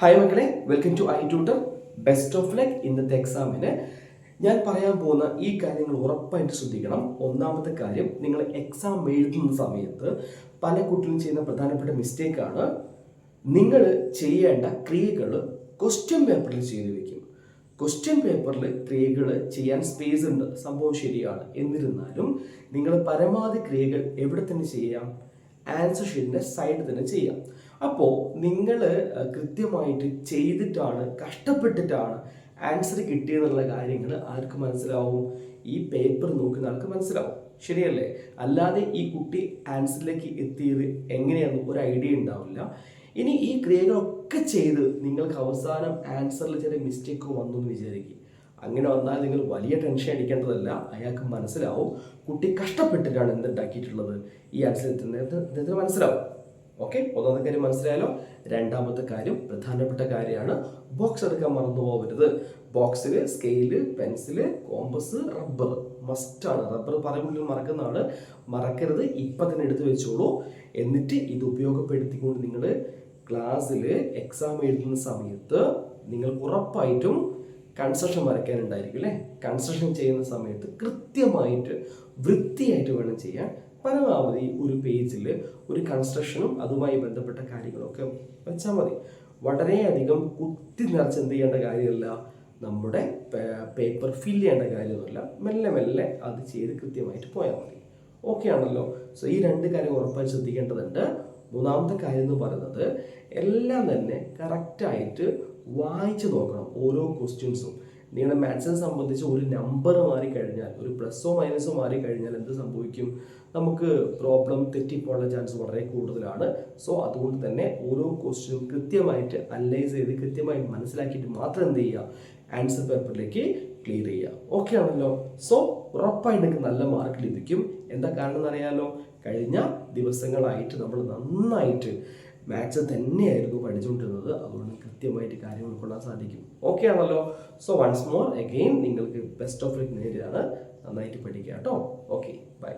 Hi മക്കളെ. Welcome to I tutor best of luck ഇന്നത്തെ എക്സാമിന് ഞാൻ പറയാൻ പോകുന്ന ഈ കാര്യങ്ങൾ ഉറപ്പായിട്ട് ശ്രദ്ധിക്കണം. ഒന്നാമത്തെ കാര്യം നിങ്ങൾ എക്സാം എഴുതുന്ന സമയത്ത് പല കുട്ടികളും ചെയ്യുന്ന പ്രധാനപ്പെട്ട മിസ്റ്റേക്കാണ് നിങ്ങൾ ചെയ്യേണ്ട ക്രിയകൾ ക്വസ്റ്റ്യൻ പേപ്പറിൽ ചെയ്തു വെക്കും. ക്വസ്റ്റ്യൻ പേപ്പറിൽ ക്രിയകൾ ചെയ്യാൻ സ്പേസ് ഉണ്ട്. സംഭവം ശരിയാണ്. എന്നിരുന്നാലും നിങ്ങൾ പരമാവധി ക്രിയകൾ എവിടെ തന്നെ ചെയ്യാം? ആൻസർ ഷീറ്റിന്റെ സൈഡ് തന്നെ ചെയ്യാം. അപ്പോൾ നിങ്ങൾ കൃത്യമായിട്ട് ചെയ്തിട്ടാണ് കഷ്ടപ്പെട്ടിട്ടാണ് ആൻസർ കിട്ടിയെന്നുള്ള കാര്യങ്ങൾ ആർക്ക് മനസ്സിലാവും? ഈ പേപ്പർ നോക്കുന്ന ആൾക്ക് മനസ്സിലാവും. ശരിയല്ലേ? അല്ലാതെ ഈ കുട്ടി ആൻസറിലേക്ക് എത്തിയത് എങ്ങനെയാണെന്ന് ഒരു ഐഡിയ ഉണ്ടാവില്ല. ഇനി ഈ ക്രിയകളൊക്കെ ചെയ്ത് നിങ്ങൾക്ക് അവസാനം ആൻസറിൽ ചെറിയ മിസ്റ്റേക്ക് വന്നു എന്ന് വിചാരിക്കും. അങ്ങനെ വന്നാൽ നിങ്ങൾ വലിയ ടെൻഷൻ അടിക്കേണ്ടതല്ല. അയാൾക്ക് മനസ്സിലാവും. കുട്ടി കഷ്ടപ്പെട്ടിട്ടാണ് എന്തുണ്ടാക്കിയിട്ടുള്ളത് ഈ ആൻസർ എത്തുന്നത് അദ്ദേഹത്തിന് മനസ്സിലാവും. ഓക്കെ ഒന്നാമത്തെ കാര്യം മനസ്സിലായാലോ രണ്ടാമത്തെ കാര്യം പ്രധാനപ്പെട്ട കാര്യമാണ് ബോക്സ് എടുക്കാൻ മറന്നു പോകരുത്. ബോക്സിൽ സ്കെയിൽ പെൻസിൽ കോമ്പസ് റബ്ബർ മസ്റ്റാണ് റബ്ബർ പറയുമ്പോൾ മറക്കുന്നതാണ്. മറക്കരുത്. ഇപ്പം തന്നെ എടുത്ത് വെച്ചോളൂ. എന്നിട്ട് ഇത് ഉപയോഗപ്പെടുത്തിക്കൊണ്ട് നിങ്ങൾ ക്ലാസ്സിൽ എക്സാം എഴുതുന്ന സമയത്ത് നിങ്ങൾ ഉറപ്പായിട്ടും കൺസ്ട്രക്ഷൻ വരയ്ക്കാനുണ്ടായിരിക്കും അല്ലേ? കൺസ്ട്രക്ഷൻ ചെയ്യുന്ന സമയത്ത് കൃത്യമായിട്ട് വൃത്തിയായിട്ട് വേണം ചെയ്യാൻ. പരമാവധി ഒരു പേജിൽ ഒരു കൺസ്ട്രക്ഷനും അതുമായി ബന്ധപ്പെട്ട കാര്യങ്ങളൊക്കെ വെച്ചാൽ മതി. വളരെയധികം കുത്തി നിറച്ച് എന്ത് ചെയ്യേണ്ട കാര്യമല്ല. നമ്മുടെ പേപ്പർ ഫില്ല് ചെയ്യേണ്ട കാര്യമൊന്നുമില്ല. മെല്ലെ മെല്ലെ അത് ചെയ്ത് കൃത്യമായിട്ട് പോയാൽ മതി. ഓക്കെ ആണല്ലോ. സോ ഈ രണ്ട് കാര്യം ഉറപ്പായി ശ്രദ്ധിക്കേണ്ടതുണ്ട്. മൂന്നാമത്തെ കാര്യം എന്ന് പറയുന്നത് എല്ലാം തന്നെ കറക്റ്റായിട്ട് വായിച്ചു നോക്കണം ഓരോ ക്വസ്റ്റ്യൻസും നിങ്ങളുടെ മാത്സിനെ സംബന്ധിച്ച് ഒരു നമ്പർ മാറി കഴിഞ്ഞാൽ ഒരു പ്ലസ്സോ മൈനസോ മാറിക്കഴിഞ്ഞാൽ എന്ത് സംഭവിക്കും? നമുക്ക് പ്രോബ്ലം തെറ്റിപ്പോകാനുള്ള ചാൻസ് വളരെ കൂടുതലാണ്. സോ അതുകൊണ്ട് തന്നെ ഓരോ ക്വസ്റ്റ്യനും കൃത്യമായിട്ട് അനലൈസ് ചെയ്ത് കൃത്യമായി മനസ്സിലാക്കിയിട്ട് മാത്രം എന്ത് ചെയ്യുക? ആൻസർ പേപ്പറിലേക്ക് ക്ലിയർ ചെയ്യുക. ഓക്കെ ആണല്ലോ? സോ ഉറപ്പായിട്ട് നിങ്ങൾക്ക് നല്ല മാർക്ക് ലഭിക്കും. എന്താ കാരണം എന്നറിയാലോ കഴിഞ്ഞ ദിവസങ്ങളായിട്ട് നമ്മൾ നന്നായിട്ട് മാത്സ് തന്നെയായിരുന്നു പഠിച്ചുകൊണ്ടിരുന്നത് അതുകൊണ്ട് കൃത്യമായിട്ട് കാര്യം ഉൾക്കൊള്ളാൻ സാധിക്കും. ഓക്കെ ആണല്ലോ. സോ വൺസ് മോർ അഗെയിൻ നിങ്ങൾക്ക് ബെസ്റ്റ് ഓഫ് ലക്ക് നേരിടാണ് നന്നായിട്ട് പഠിക്കുക കേട്ടോ. Okay bye